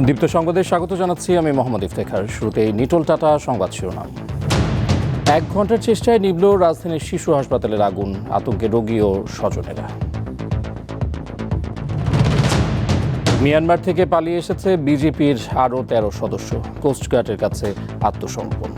দীপ্ত সংবাদে স্বাগত জানাচ্ছি আমি মোহাম্মদ ইফতেখার। শুরুতে নিটল টাটা সংবাদ শিরোনাম। এক ঘণ্টার চেষ্টায় নিবল রাজধানীর শিশু হাসপাতালের আগুন, আতঙ্কে রোগী ও স্বজনেরা। মিয়ানমার থেকে পালিয়ে এসেছে বিজেপির আরও তেরো সদস্য। কোস্টগার্ডের কাছে আত্মসমর্পণ।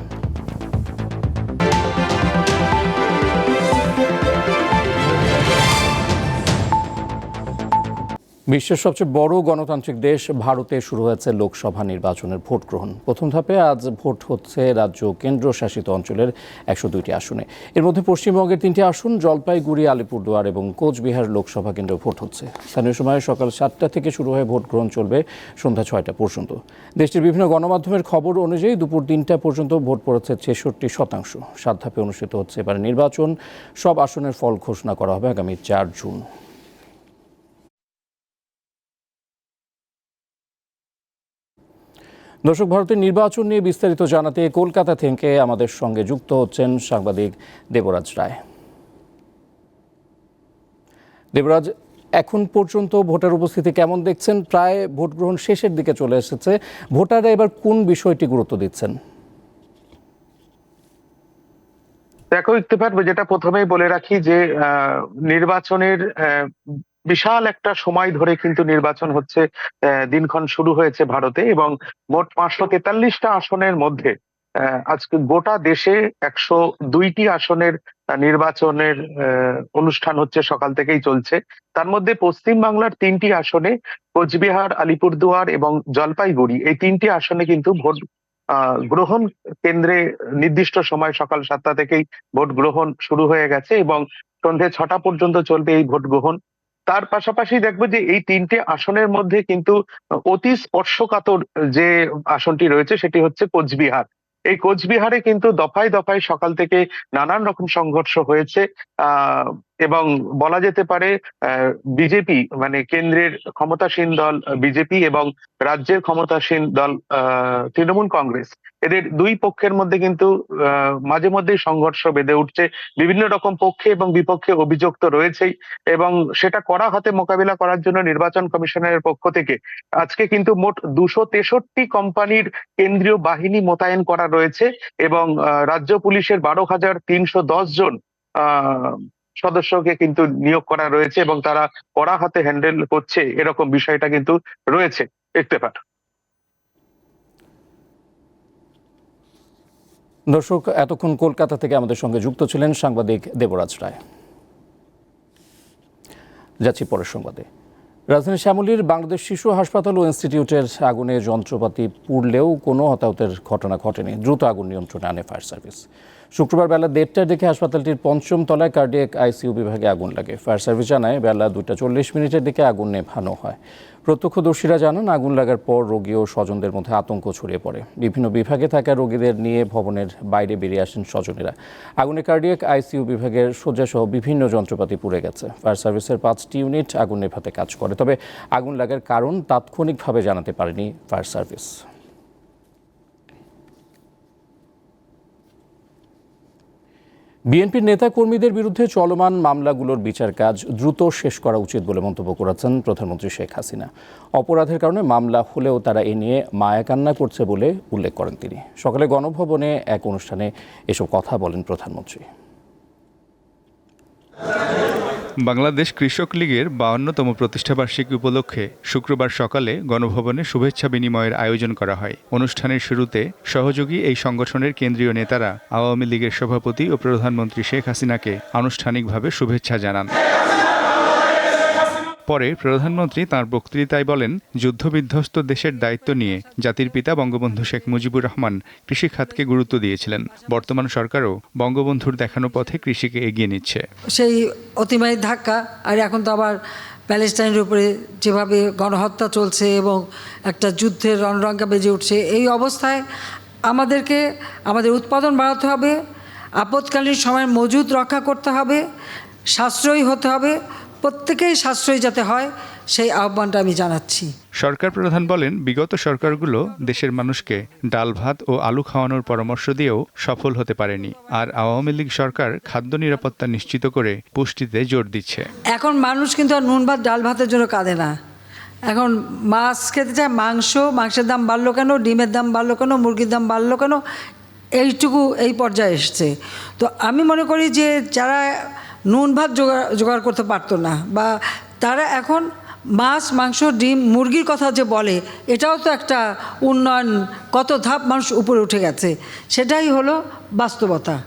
বিশ্বের সবচেয়ে বড় গণতান্ত্রিক দেশ ভারতে শুরু হয়েছে লোকসভা নির্বাচনের ভোট গ্রহণ। প্রথম ধাপে আজ ভোট হচ্ছে রাজ্য কেন্দ্রশাসিত অঞ্চলের একশো দুইটি আসনে। এর মধ্যে পশ্চিমবঙ্গের তিনটি আসন, জলপাইগুড়ি, আলিপুরদুয়ার এবং কোচবিহার লোকসভা কেন্দ্রে ভোট হচ্ছে। স্থানীয় সময় সকাল সাতটা থেকে শুরু হয়ে ভোট গ্রহণ চলবে সন্ধ্যা ছয়টা পর্যন্ত। দেশটির বিভিন্ন গণমাধ্যমের খবর অনুযায়ী দুপুর তিনটা পর্যন্ত ভোট পড়েছে ছেষট্টি শতাংশ। সাত ধাপে অনুষ্ঠিত হচ্ছে এবার নির্বাচন। সব আসনের ফল ঘোষণা করা হবে আগামী চার জুন। দর্শক, ভারতের নির্বাচন নিয়ে বিস্তারিত জানাতে কলকাতা থেকে আমাদের সঙ্গে যুক্ত হচ্ছেন সাংবাদিক দেবরাজ রায়। দেবরাজ, এখন পর্যন্ত ভোটার উপস্থিতি কেমন দেখছেন? প্রায় ভোট গ্রহণ শেষের দিকে চলে এসেছে। ভোটাররা এবার কোন বিষয়টি গুরুত্ব দিচ্ছেন? দেখো, ইত্তেফাক, যেটা প্রথমেই বলে রাখি যে নির্বাচনের বিশাল একটা সময় ধরে কিন্তু নির্বাচন হচ্ছে দিনক্ষণ শুরু হয়েছে ভারতে এবং মোট পাঁচশো তেতাল্লিশটা আসনের মধ্যে আজকে গোটা দেশে একশো দুইটি আসনের নির্বাচনের অনুষ্ঠান হচ্ছে সকাল থেকেই চলছে। তার মধ্যে পশ্চিম বাংলার তিনটি আসনে কোচবিহার, আলিপুরদুয়ার এবং জলপাইগুড়ি, এই তিনটি আসনে কিন্তু ভোট গ্রহণ কেন্দ্রে নির্দিষ্ট সময় সকাল সাতটা থেকেই ভোট গ্রহণ শুরু হয়ে গেছে এবং সন্ধে ছটা পর্যন্ত চলবে এই ভোট গ্রহণ। তার পাশাপাশি দেখব যে এই তিনটে আসনের মধ্যে কিন্তু অতি স্পর্শকাতর যে আসনটি রয়েছে সেটি হচ্ছে কোচবিহার। এই কোচবিহারে কিন্তু দফায় দফায় সকাল থেকে নানান রকম সংঘর্ষ হয়েছে। আহ এবং বলা যেতে পারে বিজেপি মানে কেন্দ্রের ক্ষমতাসীন দল বিজেপি এবং রাজ্যের ক্ষমতাসীন দল তৃণমূল কংগ্রেস। এদের দুই পক্ষের মধ্যে কিন্তু মাঝে মধ্যেই সংঘর্ষ বেঁধে উঠছে। বিভিন্ন রকম পক্ষে এবং বিপক্ষে অভিযোগ তো রয়েছেই এবং সেটা করা হাতে মোকাবিলা করার জন্য নির্বাচন কমিশনের পক্ষ থেকে আজকে কিন্তু মোট দুশো তেষট্টি কোম্পানির কেন্দ্রীয় বাহিনী মোতায়েন করা রয়েছে এবং রাজ্য পুলিশের বারো হাজার তিনশো দশ জন সদস্যকে কিন্তু নিয়োগ করা রয়েছে এবং তারা কড়া হাতে হ্যান্ডেল করছে এরকম বিষয়টা কিন্তু রয়েছে ইত্তেফাক। দর্শক, এতক্ষণ কলকাতা থেকে আমাদের সঙ্গে যুক্ত ছিলেন সাংবাদিক দেবরাজ রায়। যাচ্ছি পরের সংবাদে। রাজধানী শ্যামলীর বাংলাদেশ শিশু হাসপাতাল ও ইনস্টিটিউটের আগুনে যন্ত্রপাতি পুড়লেও কোনো হতাহতের ঘটনা ঘটেনি। দ্রুত আগুন নিয়ন্ত্রণে আনে ফায়ার সার্ভিস। শুক্রবার বেলা দেড়টার দিকে হাসপাতালটির পঞ্চম তলায় কার্ডিয়াক আইসিইউ বিভাগে আগুন লাগে। ফায়ার সার্ভিস জানায়, বেলা দুইটা চল্লিশ মিনিটের দিকে আগুন নেভানো হয়। প্রত্যক্ষদর্শীরা জানান, আগুন লাগার পর রোগী ও স্বজনদের মধ্যে আতঙ্ক ছড়িয়ে পড়ে। বিভিন্ন বিভাগে থাকা রোগীদের নিয়ে ভবনের বাইরে বেরিয়ে আসেন স্বজনেরা। আগুনে কার্ডিয়াক আইসিইউ বিভাগের শয্যাসহ বিভিন্ন যন্ত্রপাতি পুড়ে গেছে। ফায়ার সার্ভিসের পাঁচটি ইউনিট আগুন নেভাতে কাজ করে, তবে আগুন লাগার কারণ তাৎক্ষণিকভাবে জানাতে পারেনি ফায়ার সার্ভিস। বিএনপির নেতা কর্মীদের বিরুদ্ধে চলমান মামলাগুলোর বিচার কাজ দ্রুত শেষ করা উচিত বলে মন্তব্য করেছেন প্রধানমন্ত্রী শেখ হাসিনা। অপরাধের কারণে মামলা হলেও তারা এ নিয়ে মায়াকান্না করছে বলে উল্লেখ করেন তিনি। সকালে গণভবনে এক অনুষ্ঠানে এসব কথা বলেন প্রধানমন্ত্রী। বাংলাদেশ কৃষক লীগের বাউন্নতম প্রতিষ্ঠাবার্ষিকী উপলক্ষে শুক্রবার সকালে গণভবনে শুভেচ্ছা বিনিময়ের আয়োজন করা হয়। অনুষ্ঠানের শুরুতে সহযোগী এই সংগঠনের কেন্দ্রীয় নেতারা আওয়ামী লীগের সভাপতি ও প্রধানমন্ত্রী শেখ হাসিনাকে আনুষ্ঠানিকভাবে শুভেচ্ছা জানান। পরে প্রধানমন্ত্রী তাঁর বক্তৃতায় বলেন, যুদ্ধবিধ্বস্ত দেশের দায়িত্ব নিয়ে জাতির পিতা বঙ্গবন্ধু শেখ মুজিবুর রহমান কৃষি খাতকে গুরুত্ব দিয়েছিলেন। বর্তমান সরকারও বঙ্গবন্ধুর দেখানো পথে কৃষিকে এগিয়ে নিচ্ছে। সেই অতিমারী ধাক্কা, আর এখন তো আবার প্যালেস্টাইনের উপরে যেভাবে গণহত্যা চলছে এবং একটা যুদ্ধের রণরঙ্কা বেজে উঠছে, এই অবস্থায় আমাদেরকে, আমাদের উৎপাদন বাড়াতে হবে, আপৎকালীন সময় মজুদ রক্ষা করতে হবে, সাশ্রয়ী হতে হবে প্রত্যেকেই সাশ্রয়ী যাতে হয় সেই আহ্বানটা আমি জানাচ্ছি। সরকার প্রধান বলেন বিগত সরকারগুলো দেশের মানুষকে ডাল ভাত ও আলু খাওয়ানোর পরামর্শ দিয়েও সফল হতে পারেনি। আর আওয়ামী লীগ সরকার খাদ্য নিরাপত্তা নিশ্চিত করে পুষ্টিতে জোর দিচ্ছে। এখন মানুষ কিন্তু আর নুন ভাত ডাল ভাতের জন্য কাঁদে না। এখন মাছ খেতে চায় মাংস মাংসের দাম বাড়লো কেন ডিমের দাম বাড়লো কেন মুরগির দাম বাড়লো কেন এইটুকু এই পর্যায়ে এসছে। তো আমি মনে করি যে যারা নুন ভাত জোগাড় জোগাড় করতে পারতো না। বা তারা এখন মাছ, মাংস, ডিম, মুরগির কথা যে বলে, এটাও তো একটা উন্নয়ন, কত ধাপ মানুষ উপরে উঠে গেছে। সেটাই হলো বাস্তবতা।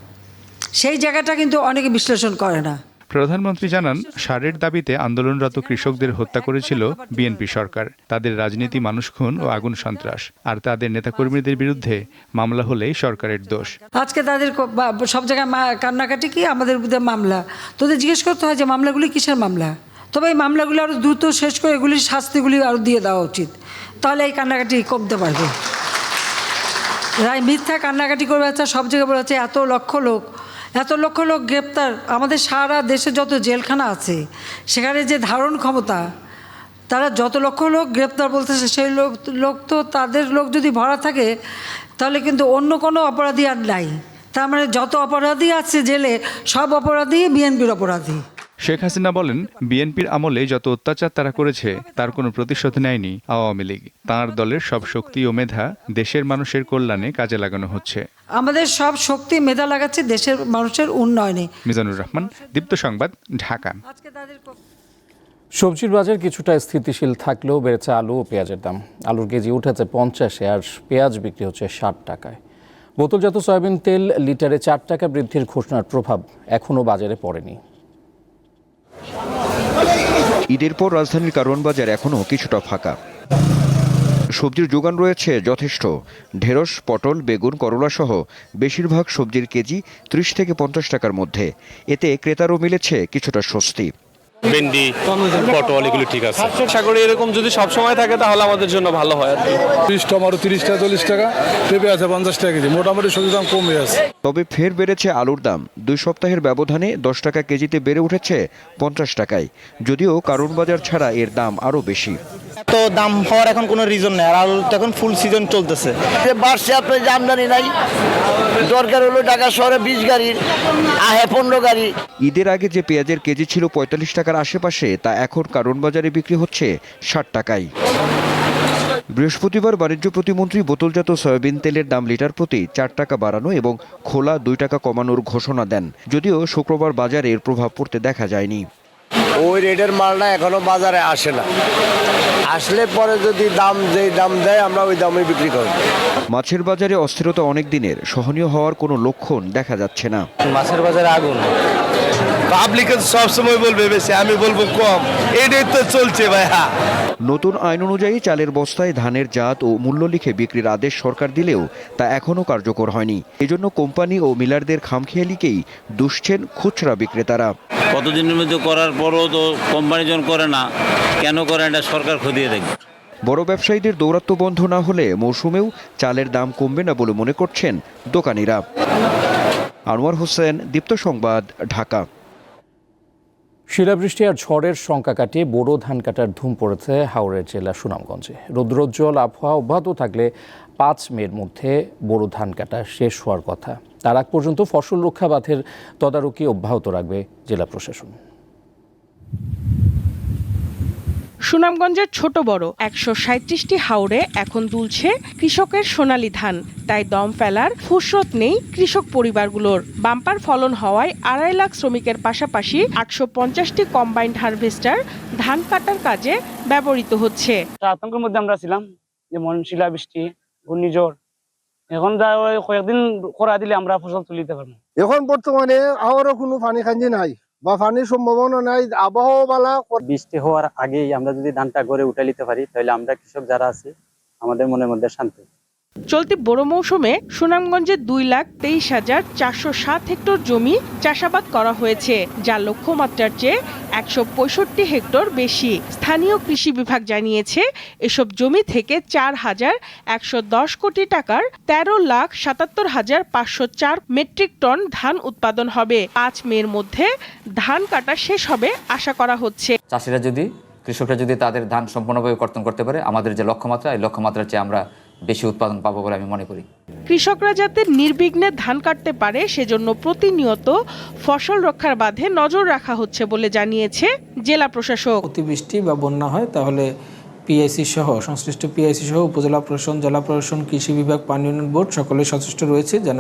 সেই জায়গাটা কিন্তু অনেকে বিশ্লেষণ করে না। প্রধানমন্ত্রী জানান সারের দাবিতে আন্দোলনরত কৃষকদের হত্যা করেছিল বিএনপি সরকার। তাদের রাজনীতি মানুষ খুন ও আগুন সন্ত্রাস। আর তাদের নেতাকর্মীদের বিরুদ্ধে মামলা হলেই সরকারের দোষ। আজকে তাদের ক- বা- সব জায়গায় মা- কান্নাকাটি কি? আমাদের বিরুদ্ধে মামলা। তোদের জিজ্ঞেস করতে হয় যে মামলাগুলি কিসের মামলা? তবে এই মামলাগুলো আরও দ্রুত শেষ করে এগুলির শাস্তিগুলি আরও দিয়ে দেওয়া উচিত। তাহলে এই কান্নাকাটি কমতে পারবে। রায় মিথ্যা কান্নাকাটি করে যাচ্ছে সব জায়গায় বলে এত লক্ষ লোক এত লক্ষ লোক গ্রেপ্তার আমাদের সারা দেশে যত জেলখানা আছে, সেখানে যে ধারণ ক্ষমতা, তারা যত লক্ষ লোক গ্রেপ্তার বলতেছে, সেই লোক লোক তো তাদের লোক যদি ভরা থাকে, তাহলে কিন্তু অন্য কোনো অপরাধী আর নাই। তার মানে যত অপরাধী আছে জেলে, সব অপরাধী বিএনপির অপরাধী। শেখ হাসিনা বলেন বিএনপির আমলে যত অত্যাচার তারা করেছে তার কোনো প্রতিশোধ নেয়নি আওয়ামী লীগ। তাঁর দলের সব শক্তি ও মেধা দেশের মানুষের কল্যাণে কাজে লাগানো হচ্ছে। আমাদের সব শক্তি মেধা লাগাচ্ছে দেশের মানুষের উন্নয়নে। মিজানুর রহমান দীপ্ত সংবাদ ঢাকা। সবজির বাজার কিছুটা স্থিতিশীল থাকলেও বেড়েছে আলু ও পেঁয়াজের দাম। আলুর কেজি উঠেছে পঞ্চাশে আর পেঁয়াজ বিক্রি হচ্ছে ষাট টাকায়। বোতলজাত সয়াবিন তেল লিটারে চার টাকা বৃদ্ধির ঘোষণার প্রভাব এখনও বাজারে পড়েনি। ঈদের পর রাজধানীর কারওয়ান বাজার এখনও কিছুটা ফাঁকা। সবজির যোগান রয়েছে যথেষ্ট। ঢেঁড়স, পটল, বেগুন, করলা সহ বেশিরভাগ সবজির কেজি ত্রিশ থেকে পঞ্চাশ টাকার মধ্যে। এতে ক্রেতারও মিলেছে কিছুটা স্বস্তি। ভেন্ডি পটল এগুলো ঠিক আছে। আশা করি এরকম যদি সব সময় থাকে তাহলে আমাদের জন্য ভালো হয় আর কি। তিরিশ টমাটো তিরিশ টাকা চল্লিশ টাকা পেঁপে আছে পঞ্চাশ টাকা কেজি মোটামুটি সবজির দাম কমে আছে। তবে ফের বেড়েছে আলুর দাম। দুই সপ্তাহের ব্যবধানে দশ টাকা কেজিতে বেড়ে উঠেছে পঞ্চাশ টাকায়। যদিও কারণ বাজার ছাড়া এর দাম আরও বেশি। এত দাম হওয়ার এখন কোনো রিজন নেই। আর আলু তো এখন ফুল সিজন চলতেছে। যে বাড়ছে আপনার যে আমদানি নাই। দরকার হলো ঢাকা শহরে বিশ গাড়ির আহে পনেরো গাড়ি। ঈদের আগে যে পেঁয়াজের কেজি ছিল পঁয়তাল্লিশ টাকার আশেপাশে তা এখন কারণ বাজারে বিক্রি হচ্ছে ষাট টাকায়। বৃহস্পতিবার বাণিজ্য প্রতিমন্ত্রী বোতলজাত সয়াবিন তেলের দাম লিটার প্রতি চার টাকা বাড়ানো এবং খোলা দুই টাকা কমানোর ঘোষণা দেন। যদিও শুক্রবার বাজারে এর প্রভাব পড়তে দেখা যায়নি। ওই রেটের মালটা এখনও বাজারে আসে না। আসলে পরে যদি দাম যেই দাম দেয় আমরা ওই দামে বিক্রি করি মাছের বাজারে অস্থিরতা অনেক দিনের। সহনীয় হওয়ার কোনো লক্ষণ দেখা যাচ্ছে না। মাছের বাজারে আগুন। পাবলিক সবসময় বলবে বেশি আমি বলব কম। এটাই তো চলছে ভাইয়া। নতুন আইন অনুযায়ী চালের বস্তায় ধানের জাত ও মূল্য লিখে বিক্রির আদেশ সরকার দিলেও তা এখনও কার্যকর হয়নি। এজন্য কোম্পানি ও মিলারদের খামখেয়ালিকেই দুষছেন খুচরা বিক্রেতারা। কতদিনের মধ্যে করার পরও তো কোম্পানি যখন করে না কেন করে এটা সরকার খতিয়ে দেখবে। বড় ব্যবসায়ীদের দৌরাত্ম্য বন্ধ না হলে মৌসুমেও চালের দাম কমবে না বলে মনে করছেন দোকানিরা। আনোয়ার হোসেন দীপ্ত সংবাদ ঢাকা। শিলাবৃষ্টি আর ঝড়ের শঙ্কা কাটিয়ে বোরো ধান কাটার ধুম পড়েছে হাওড়ের জেলা সুনামগঞ্জে। রৌদ্রোজ্জ্বল আবহাওয়া অব্যাহত থাকলে পাঁচ মের মধ্যে বোরো ধান কাটা শেষ হওয়ার কথা। তার আগ পর্যন্ত ফসল রক্ষা বাঁধের তদারকি অব্যাহত রাখবে জেলা প্রশাসন। সুনামগঞ্জের ছোট বড় একশো সাঁত্রিশটি হাওড়ে এখন দুলছে কৃষকের সোনালি ধান। তাই দম ফেলার ফুরসত নেই কৃষক পরিবারগুলোর। বাম্পার ফলন হওয়ায় আড়াই লাখ শ্রমিকের পাশাপাশি আটশো পঞ্চাশটি কম্বাইন্ড হারভেস্টার ধান কাটার কাজে ব্যবহৃত হচ্ছে। আতঙ্কের মধ্যে আমরা ছিলাম যেমন শিলা বৃষ্টি ঘূর্ণিঝড় এখন যা কয়েকদিন খরা দিলে আমরা ফসল তুলিতে পারব। এখন বর্তমানে আবারও কোনো পানি খাঞ্জি নাই। বা পানির সম্ভাবনা নাই আবহাওয়া বৃষ্টি হওয়ার আগেই আমরা যদি ধানটা গড়ে উঠে নিতে পারি, তাহলে আমরা কৃষক যারা আছি, আমাদের মনের মধ্যে শান্তি। চলতি বড় মৌসুমে সুনামগঞ্জে দুই লাখ তেইশ হাজার চারশো সাত হেক্টর জমি চাষাবাদ করা হয়েছে যা লক্ষ্যমাত্রার চেয়ে একশো পঁয়ষট্টি হেক্টর বেশি। স্থানীয় কৃষি বিভাগ জানিয়েছে, এসব জমি থেকে চার হাজার একশো দশ কোটি টাকার তেরো লাখ সাতাত্তর হাজার পাঁচশো চার মেট্রিক টন ধান উৎপাদন হবে। পাঁচ মের মধ্যে ধান কাটা শেষ হবে আশা করা হচ্ছে। চাষিরা যদি, কৃষকরা যদি তাদের ধান সম্পূর্ণভাবে কর্তন করতে পারে, আমাদের যে লক্ষ্যমাত্রা, এই লক্ষ্যমাত্রার চেয়ে আমরা বেশি উৎপাদন পাবো বলে আমি মনে করি। কৃষকরা যাতে নির্বিঘ্নে ধান কাটতে পারে সেজন্য প্রতিনিয়ত ফসল রক্ষার বাঁধে নজর রাখা হচ্ছে বলে জানিয়েছে জেলা প্রশাসক। অতিবৃষ্টি বা বন্যা হয় তাহলে পিআইসি সহ সংশ্লিষ্ট পিআইসি সহ উপজেলা প্রশাসন জেলা প্রশাসন কৃষি বিভাগ পানি উন্নয়ন বোর্ড সকলে সচেষ্ট রয়েছে যেন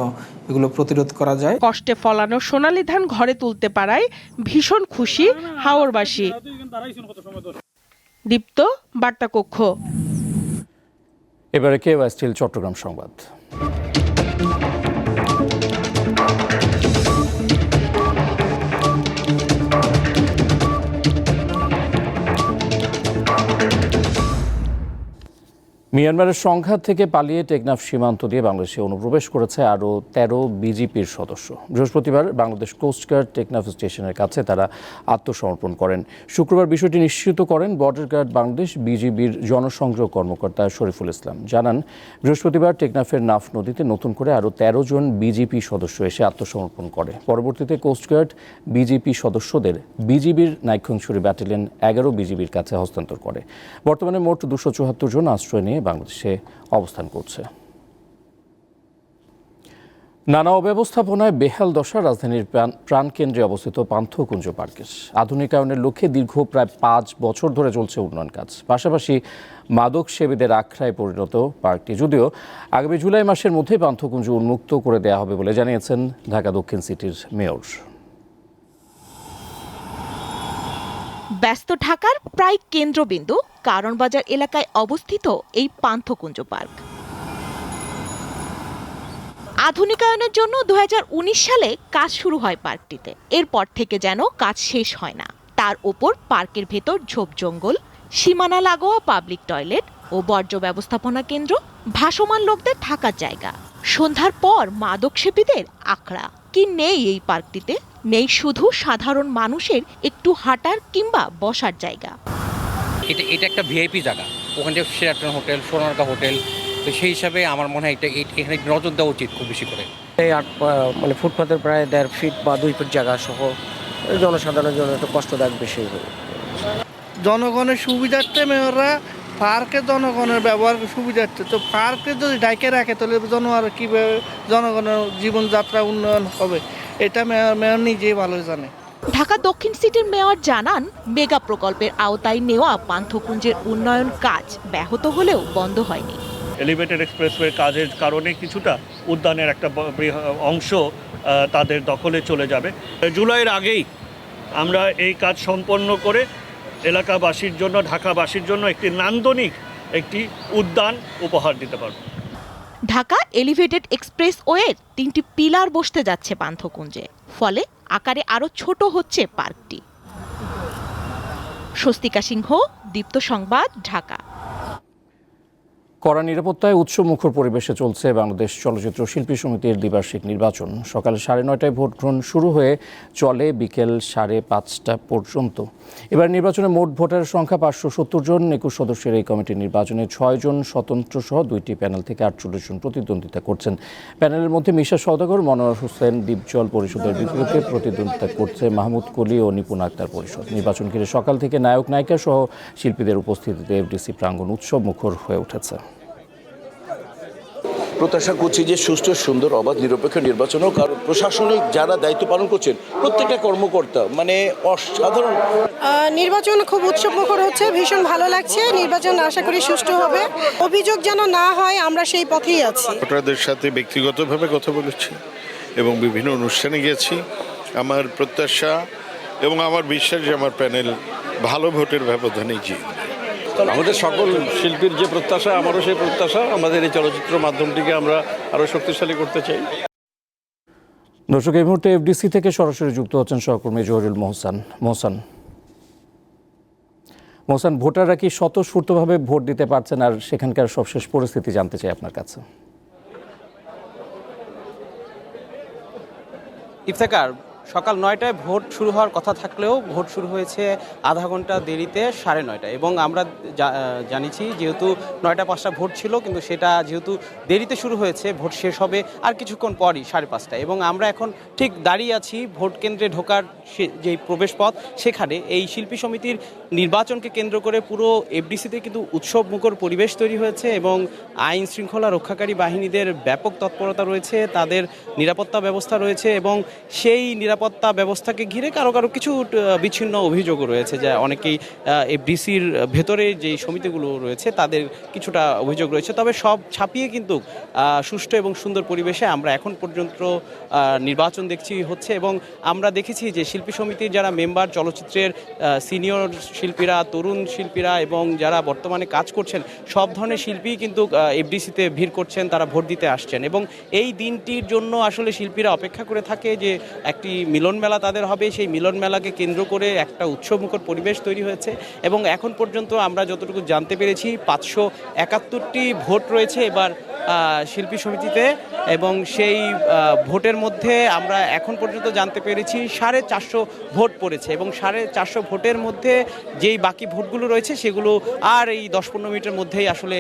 এগুলো প্রতিরোধ করা যায়। কষ্টে ফলানো সোনালী ধান ঘরে তুলতে পারায় ভীষণ খুশি হাওরবাসী। দীপ্ত বার্তা কক্ষ। এবারে কে স্টিল চট্টগ্রাম সংবাদ। মিয়ানমারের সংঘাত থেকে পালিয়ে টেকনাফ সীমান্ত দিয়ে বাংলাদেশে অনুপ্রবেশ করেছে আরও তেরো বিজিপির সদস্য। বৃহস্পতিবার বাংলাদেশ কোস্টগার্ড টেকনাফ স্টেশনের কাছে তারা আত্মসমর্পণ করেন। শুক্রবার বিষয়টি নিশ্চিত করেন বর্ডার গার্ড বাংলাদেশ বিজিবির জনসংযোগ কর্মকর্তা শরীফুল ইসলাম। জানান, বৃহস্পতিবার টেকনাফের নাফ নদীতে নতুন করে আরও তেরো জন বিজিপি সদস্য এসে আত্মসমর্পণ করে। পরবর্তীতে কোস্টগার্ড বিজিপি সদস্যদের বিজিবির নাইক্ষংছড়ি ব্যাটালিয়ন এগারো বিজিবির কাছে হস্তান্তর করে। বর্তমানে মোট দুশো চুয়াত্তর জন আশ্রয় নিয়ে বাংলাদেশে অবস্থান করছে। নানা অব্যবস্থাপনায় বেহাল দশা রাজধানীর প্রাণ প্রাণকেন্দ্রে অবস্থিত পান্থকুঞ্জ পার্কের। আধুনিকায়নের লক্ষ্যে দীর্ঘ প্রায় পাঁচ বছর ধরে চলছে উন্নয়ন কাজ। পাশাপাশি মাদক সেবীদের আখড়ায় পরিণত পার্কটি। যদিও আগামী জুলাই মাসের মধ্যে পান্থকুঞ্জ উন্মুক্ত করে দেওয়া হবে বলে জানিয়েছেন ঢাকা দক্ষিণ সিটির মেয়র। ব্যস্ত ঢাকার প্রায় কেন্দ্রবিন্দু কারণবাজার এলাকায় অবস্থিত এই পান্থকুঞ্জ পার্ক। আধুনিকায়নের জন্য দু হাজার উনিশ সালে কাজ শুরু হয় পার্কটিতে। এরপর থেকে যেন কাজ শেষ হয় না। তার ওপর পার্কের ভেতর ঝোপ জঙ্গল, সীমানা লাগোয়া পাবলিক টয়লেট ও বর্জ্য ব্যবস্থাপনা কেন্দ্র ভাসমান লোকদের থাকার জায়গা। সন্ধ্যার পর মাদক সেবীদের আখড়া। কি নেই এই পার্কটিতে? নেই শুধু সাধারণ মানুষের একটু হাঁটার কিংবা বসার জায়গা। এটা এটা একটা ভিআইপি জায়গা। ওখানে শেরাটন হোটেল সোনারগা হোটেল তো সেই হিসাবে আমার মনে হয় এটা এখানে নজর দেওয়া উচিত খুব বেশি করে। এই আট মানে ফুটপাতের প্রায় দেড় ফিট বা দুই ফিট জায়গা সহ জনসাধারণের জন্য একটু কষ্টদায়ক বিষয় হবে জনগণের সুবিধার্থে মেয়ররা পার্কে জনগণের ব্যবহার সুবিধার্থে তো পার্কে যদি ডাইকে রাখে তাহলে জনগণ কীভাবে জনগণের জীবনযাত্রা উন্নয়ন হবে? এটা মেয়র মেয়র নিজেই ভালো জানে। ঢাকা দক্ষিণ সিটির মেয়র জানান মেগা প্রকল্পের আওতায় নেওয়া পান্থকুঞ্জের উন্নয়ন কাজ ব্যাহত হলেও বন্ধ হয়নি। এলিভেটেড এক্সপ্রেসওয়ের কাজের কারণে কিছুটা উদ্যানের একটা অংশ তাদের দখলে চলে যাবে। জুলাইয়ের আগেই আমরা এই কাজ সম্পন্ন করে এলাকাবাসীর জন্য, ঢাকাবাসীর জন্য একটি নান্দনিক একটি উদ্যান উপহার দিতে পারব। ঢাকা এলিভেটেড এক্সপ্রেস ওয়ের তিনটি পিলার বসতে যাচ্ছে পান্থকুঞ্জে ফলে আকারে আরও ছোট হচ্ছে পার্কটি। স্বস্তিকা সিংহ, দীপ্ত সংবাদ, ঢাকা। কড়া নিরাপত্তায় উৎসবমুখর পরিবেশে চলছে বাংলাদেশ চলচ্চিত্র শিল্পী সমিতির দ্বিবার্ষিক নির্বাচন। সকাল সাড়ে নয়টায় ভোট গ্রহণ শুরু হয়ে চলে বিকেল সাড়ে পাঁচটা পর্যন্ত। এবার নির্বাচনে মোট ভোটারের সংখ্যা পাঁচশো সত্তর জন। একুশ সদস্যের এই কমিটির নির্বাচনে ছয় জন স্বতন্ত্র সহ দুইটি প্যানেল থেকে আটচল্লিশ জন প্রতিদ্বন্দ্বিতা করছেন। প্যানেলের মধ্যে মিশা সওদাগর, মনোয়ার হোসেন দ্বীপজল পরিষদের বিপরীতে প্রতিদ্বন্দ্বিতা করছে মাহমুদ কলি ও নিপুণ আক্তার পরিষদ। নির্বাচন ঘিরে সকাল থেকে নায়ক, নায়িকা সহ শিল্পীদের উপস্থিতিতে এফডিসি প্রাঙ্গণ উৎসব মুখর হয়ে উঠেছে। প্রত্যাশা করছি যে সুষ্ঠু সুন্দর অবাধ নিরপেক্ষ নির্বাচন হোক। আর প্রশাসনিক যারা দায়িত্ব পালন করছেন প্রত্যেকটা কর্মকর্তা মানে অসাধারণ। নির্বাচন খুব উৎসবমুখর হচ্ছে ভীষণ ভালো লাগছে। নির্বাচন আশা করি সুষ্ঠু হবে। অভিযোগ যেন না হয় আমরা সেই পথেই আছি। ভোটারদের সাথে ব্যক্তিগতভাবে কথা বলেছি এবং বিভিন্ন অনুষ্ঠানে গেছি আমার প্রত্যাশা এবং আমার বিশ্বাস যে আমার প্যানেল ভালো ভোটের ব্যবধানে জিতবে। আমাদের সকল শিল্পীর যে প্রত্যাশা আমারও সেই প্রত্যাশা। আমাদের এই চলচ্চিত্র মাধ্যমটিকে আমরা আরও শক্তিশালী করতে চাই। দর্শক এই মুহূর্তে এফডিসি থেকে সরাসরি যুক্ত হচ্ছেন সহকর্মী জহরুল মোহসান। মোহসান মোহসান ভোটাররা কি স্বতঃস্ফূর্তভাবে ভোট দিতে পারছেন? আর সেখানকার সবশেষ পরিস্থিতি জানতে চাই আপনার কাছে। ইফতেকার সকাল নয়টায় ভোট শুরু হওয়ার কথা থাকলেও ভোট শুরু হয়েছে আধা ঘণ্টা দেরিতে, সাড়ে নয়টায়। এবং আমরা জানিছি যেহেতু নয়টা পাঁচটা ভোট ছিল, কিন্তু সেটা যেহেতু দেরিতে শুরু হয়েছে, ভোট শেষ হবে আর কিছুক্ষণ পরই, সাড়ে পাঁচটায়। এবং আমরা এখন ঠিক দাঁড়িয়ে আছি ভোট কেন্দ্রে ঢোকার যেই প্রবেশ পথ, সেখানে এই শিল্পী সমিতির নির্বাচনকে কেন্দ্র করে পুরো এফডিসিতে কিন্তু উৎসব মুখর পরিবেশ তৈরি হয়েছে এবং আইন শৃঙ্খলা রক্ষাকারী বাহিনীদের ব্যাপক তৎপরতা রয়েছে, তাদের নিরাপত্তা ব্যবস্থা রয়েছে এবং সেই নিরাপত্তা নিরাপত্তা ব্যবস্থাকে ঘিরে কারও কারও কিছু বিচ্ছিন্ন অভিযোগও রয়েছে, যে অনেকেই এফডিসির ভেতরে যে সমিতিগুলো রয়েছে, তাদের কিছুটা অভিযোগ রয়েছে। তবে সব ছাপিয়ে কিন্তু সুষ্ঠু এবং সুন্দর পরিবেশে আমরা এখন পর্যন্ত নির্বাচন দেখছি হচ্ছে এবং আমরা দেখেছি যে শিল্পী সমিতির যারা মেম্বার, চলচ্চিত্রের সিনিয়র শিল্পীরা, তরুণ শিল্পীরা এবং যারা বর্তমানে কাজ করছেন, সব ধরনের শিল্পী কিন্তু এফডিসিতে ভিড় করছেন, তারা ভোট দিতে আসছেন এবং এই দিনটির জন্য আসলে শিল্পীরা অপেক্ষা করে থাকে যে একটি মিলন মেলা তাদের হবে, সেই মিলন মেলাকে কেন্দ্র করে একটা উৎসবমুখর পরিবেশ তৈরি হয়েছে এবং এখন পর্যন্ত আমরা যতটুকু জানতে পেরেছি, পাঁচশো একাত্তরটি ভোট রয়েছে। এবার শিল্পী সমিতিতে এবং সেই ভোটের মধ্যে আমরা এখন পর্যন্ত জানতে পেরেছি সাড়ে চারশো ভোট পড়েছে এবং সাড়ে চারশো ভোটের মধ্যে যেই বাকি ভোটগুলো রয়েছে সেগুলো আর এই দশ পনেরো মিনিটের মধ্যেই আসলে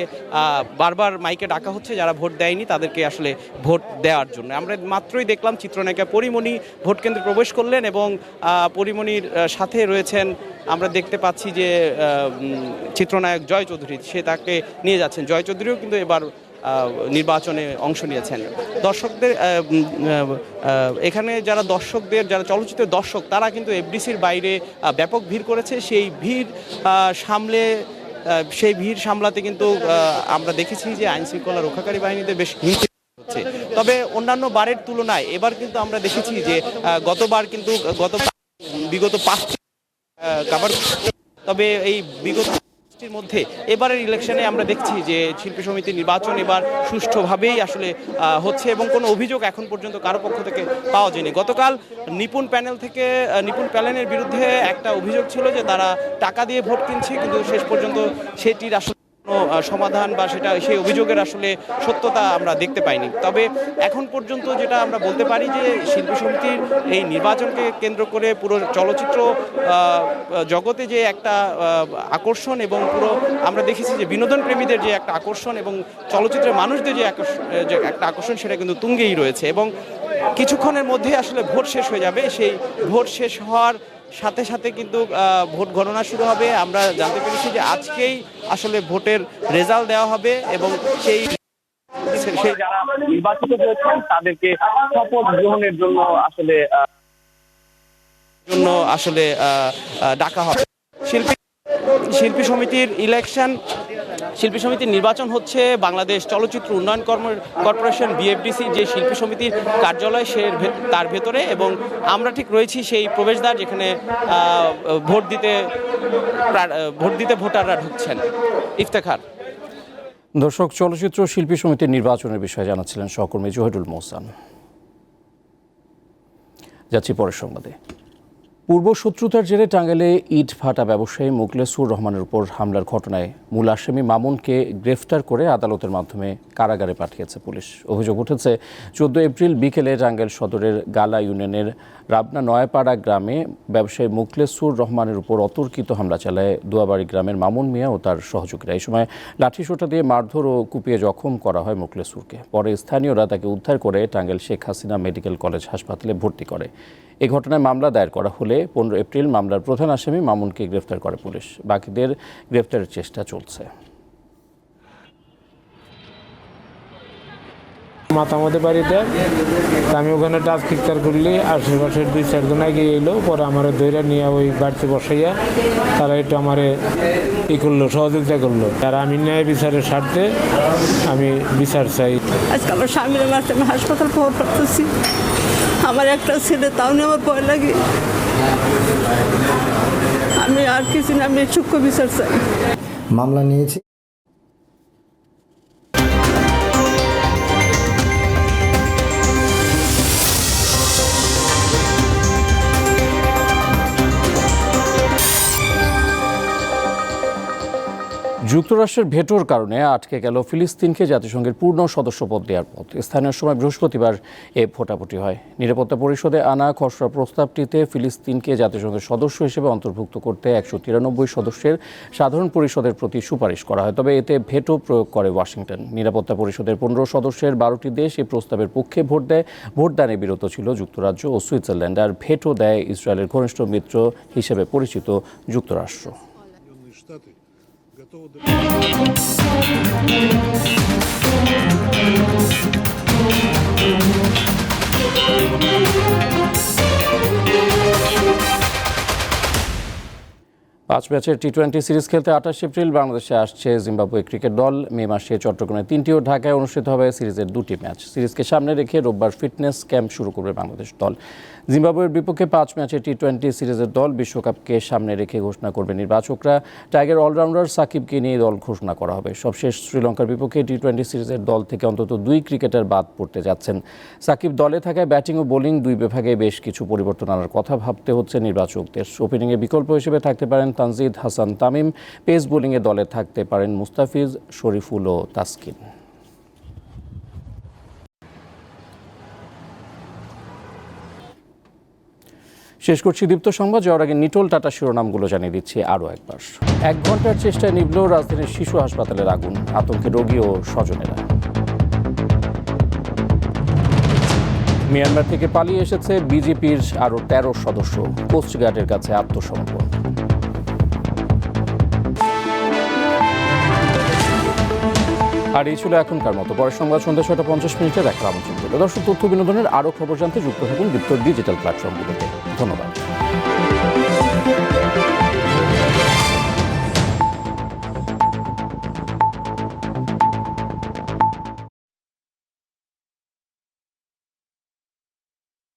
বারবার মাইকে ডাকা হচ্ছে যারা ভোট দেয়নি তাদেরকে আসলে ভোট দেওয়ার জন্য। আমরা মাত্রই দেখলাম চিত্রনায়িকা পরিমণি ভোট কেন্দ্রে প্রবেশ করলেন এবং পরিমণির সাথে রয়েছেন, আমরা দেখতে পাচ্ছি যে চিত্রনায়ক জয় চৌধুরী। সে তাকে নিয়ে যাচ্ছেন। জয় চৌধুরীও কিন্তু এবার নির্বাচনে অংশ নিয়েছেন। দর্শকদের এখানে যারা দর্শকদের, যারা চলচ্চিত্রের দর্শক, তারা কিন্তু এফডিসির বাইরে ব্যাপক ভিড় করেছে। সেই ভিড় সামলে সেই ভিড় সামলাতে কিন্তু আমরা দেখেছি যে আইন শৃঙ্খলা রক্ষাকারী বাহিনীতে বেশ হিমশিম হচ্ছে। তবে অন্যান্য বারের তুলনায় এবার কিন্তু আমরা দেখেছি যে গতবার কিন্তু গত বিগত পাঁচটি কাভার তবে এই বিগত পাঁচটির মধ্যে এবারের ইলেকশনে আমরা দেখছি যে শিল্পী সমিতির নির্বাচন এবার সুষ্ঠুভাবেই আসলে হচ্ছে এবং কোনো অভিযোগ এখন পর্যন্ত কারও পক্ষ থেকে পাওয়া যায়নি। গতকাল নিপুণ প্যানেল থেকে নিপুণ প্যানেলের বিরুদ্ধে একটা অভিযোগ ছিল যে তারা টাকা দিয়ে ভোট কিনছে, কিন্তু শেষ পর্যন্ত সেটির আসলে সমাধান বা সেটা সেই অভিযোগের আসলে সত্যতা আমরা দেখতে পাইনি। তবে এখন পর্যন্ত যেটা আমরা বলতে পারি যে শিল্পী সমিতির এই নির্বাচনকে কেন্দ্র করে পুরো চলচ্চিত্র জগতে যে একটা আকর্ষণ এবং পুরো আমরা দেখেছি যে বিনোদন প্রেমীদের যে একটা আকর্ষণ এবং চলচ্চিত্রের মানুষদের যে একটা আকর্ষণ সেটা কিন্তু তুঙ্গেই রয়েছে এবং কিছুক্ষণের মধ্যে আসলে ভোট শেষ হয়ে যাবে। সেই ভোট শেষ হওয়ার সাথে সাথে কিন্তু ভোট গণনা শুরু হবে। আমরা জানতে পেরেছি যে আজকেই আসলে ভোটের রেজাল্ট দেওয়া হবে এবং সেই সেই যারা নির্বাচিত হয়েছেন তাদেরকে শপথ গ্রহণের জন্য আসলে জন্য আসলে ডাকা হবে। শিল্পী শিল্পী সমিতির ইলেকশন শিল্পী সমিতির নির্বাচন হচ্ছে, বাংলাদেশ চলচ্চিত্র উন্নয়ন কর্ম, কর্পোরেশন বিএফডিসি যে শিল্পী সমিতির কার্যালয় সে তার ভেতরে এবং আমরা ঠিক রয়েছি সেই প্রবেশদ্বার যেখানে ভোট দিতে ভোট দিতে ভোটাররা ঢুকছেন। ইফতেখার। দর্শক, চলচ্চিত্র শিল্পী সমিতির নির্বাচনের বিষয়ে জানাচ্ছিলেন সহকর্মী জহিরুল মোহসান। যাচ্ছি পরের সংবাদে। পূর্ব শত্রুতার জেরে টাঙ্গাইলে ইট ভাটা ব্যবসায়ী মুকলেসুর রহমানের উপর হামলার ঘটনায় মূল আসামি মামুনকে গ্রেফতার করে আদালতের মাধ্যমে কারাগারে পাঠিয়েছে পুলিশ। অভিযোগ উঠেছে, চোদ্দ এপ্রিল বিকেলে টাঙ্গাইল সদরের গালা ইউনিয়নের রাবনা নয়াপাড়া গ্রামে ব্যবসায়ী মুকলেসুর রহমানের উপর অতর্কিত হামলা চালায় দুয়াবাড়ি গ্রামের মামুন মিয়া ও তার সহযোগীরা। এই সময় লাঠিসোঁটা দিয়ে মারধর ও কুপিয়ে জখম করা হয় মুকলেসুরকে পরে স্থানীয়রা তাকে উদ্ধার করে টাঙ্গাইল শেখ হাসিনা মেডিকেল কলেজ হাসপাতালে ভর্তি করে। এই ঘটনায় মামলা দায়ের করা হলে পনেরো এপ্রিল মামলার প্রধান আসামি মামুনকে গ্রেফতার করে পুলিশ। বাকিদের গ্রেফতারের চেষ্টা চলছে। মাতামতি বাড়িতে তা আমি ওখানে ডাক চিৎকার করলি আশেপাশের দুই চারজন আগে এলো পরে আমার ধৈর্য নিয়ে ওই বাড়িতে বসাইয়া তারা একটু আমার ই করল সহযোগিতা করল। আর আমি ন্যায় বিচারের স্বার্থে আমি বিচার চাই। আজকে আমার স্বামীর আমি হাসপাতাল খবর পাচ্ছি আমার একটা ছেলে, তাও নিয়ে আমার ভয় লাগে। আমি আর কিছু না, আমি সূক্ষ্ম বিচার চাই। মামলা নিয়েছি। যুক্তরাষ্ট্রের ভেটোর কারণে আটকে গেল ফিলিস্তিনকে জাতিসংঘের পূর্ণ সদস্যপদ দেওয়ার পথ। স্থানীয় সময় বৃহস্পতিবার এ ভোটাভুটি হয়। নিরাপত্তা পরিষদে আনা খসড়া প্রস্তাবটিতে ফিলিস্তিনকে জাতিসংঘের সদস্য হিসেবে অন্তর্ভুক্ত করতে একশো তিরানব্বই সদস্যের সাধারণ পরিষদের প্রতি সুপারিশ করা হয়। তবে এতে ভেটো প্রয়োগ করে ওয়াশিংটন। নিরাপত্তা পরিষদের পনেরো সদস্যের বারোটি দেশ এই প্রস্তাবের পক্ষে ভোট দেয়। ভোটদানে বিরত ছিল যুক্তরাজ্য ও সুইজারল্যান্ড। আর ভেটো দেয় ইসরায়েলের ঘনিষ্ঠ মিত্র হিসেবে পরিচিত যুক্তরাষ্ট্র। святого পাঁচ ম্যাচের টি টোয়েন্টি সিরিজ খেলতে আঠাশ এপ্রিল বাংলাদেশে আসছে জিম্বাবুয়ে ক্রিকেট দল। মে মাসে চট্টগ্রামে তিনটি ও ঢাকায় অনুষ্ঠিত হবে সিরিজের দুটি ম্যাচ। সিরিজকে সামনে রেখে রোববার ফিটনেস ক্যাম্প শুরু করবে বাংলাদেশ দল। জিম্বাবুয়ের বিপক্ষে পাঁচ ম্যাচের টি টোয়েন্টি সিরিজের দল বিশ্বকাপকে সামনে রেখে ঘোষণা করবে নির্বাচকরা। টাইগার অলরাউন্ডার সাকিবকে নিয়ে দল ঘোষণা করা হবে। সবশেষ শ্রীলঙ্কার বিপক্ষে টি টোয়েন্টি সিরিজের দল থেকে অন্তত দুই ক্রিকেটার বাদ পড়তে যাচ্ছেন। সাকিব দলে থাকায় ব্যাটিং ও বোলিং দুই বিভাগে বেশ কিছু পরিবর্তন আনার কথা ভাবতে হচ্ছে নির্বাচকদের। ওপেনিংয়ে বিকল্প হিসেবে থাকতে পারেন তানজিদ হাসান তামিম, পেস বোলিংয়ে দলে থাকতে পারেন মুস্তাফিজ শরীফুল ও তাসকিন। শেষ করছি দীপ্ত সংবাদ। যাওয়ার আগে নিটোল টাটা শিরোনামগুলো জানিয়ে দিচ্ছি আরও একবার। এক ঘণ্টার চেষ্টায় নিবল রাজধানীর শিশু হাসপাতালের আগুন, আতঙ্কে রোগী ও স্বজনেরা। মিয়ানমার থেকে পালিয়ে এসেছে বিজেপির আরও তেরো সদস্য, কোস্টগার্ডের কাছে আত্মসমর্পণ। আর এই ছিল এখনকার মতো। পরের সংবাদ সন্ধ্যা ছয়টা পঞ্চাশ মিনিটে দেখা আমন্ত্রণ করল দর্শক, তথ্য বিনোদনের আরও খবর জানতে যুক্ত থাকুন দীপ্ত ডিজিটাল প্ল্যাটফর্মগুলোতে। ধন্যবাদ।